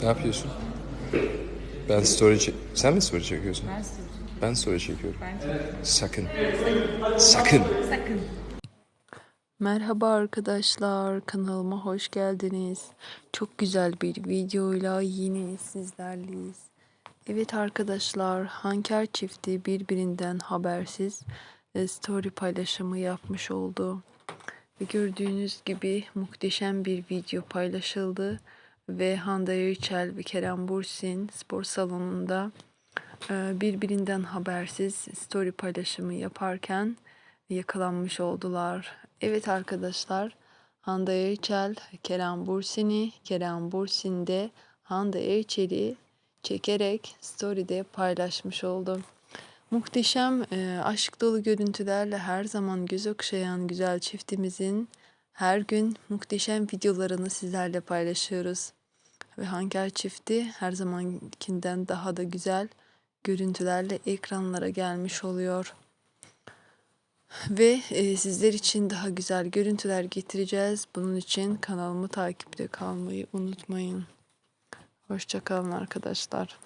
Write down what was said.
Ne yapıyorsun? Ben story çek... Sen mi story çekiyorsun? Ben soracağım. Ben story çekiyorum. Ben. Sakın. Sakın. Sakın. Merhaba arkadaşlar, kanalıma hoş geldiniz. Çok güzel bir videoyla yine sizlerleyiz. Evet arkadaşlar, Hanker çifti birbirinden habersiz e, story paylaşımı yapmış oldu. Ve gördüğünüz gibi muhteşem bir video paylaşıldı ve Hande Erçel ve Kerem Bursin spor salonunda e, birbirinden habersiz story paylaşımı yaparken yakalanmış oldular. Evet arkadaşlar Hande Erçel Kerem Bursin'i, Kerem Bursin de Hande Erçel'i çekerek story'de paylaşmış oldu. Muhteşem e, aşk dolu görüntülerle her zaman göz okşayan güzel çiftimizin her gün muhteşem videolarını sizlerle paylaşıyoruz. Ve Hanker çifti her zamankinden daha da güzel görüntülerle ekranlara gelmiş oluyor. Ve e, sizler için daha güzel görüntüler getireceğiz. Bunun için kanalımı takipte kalmayı unutmayın. Hoşçakalın arkadaşlar.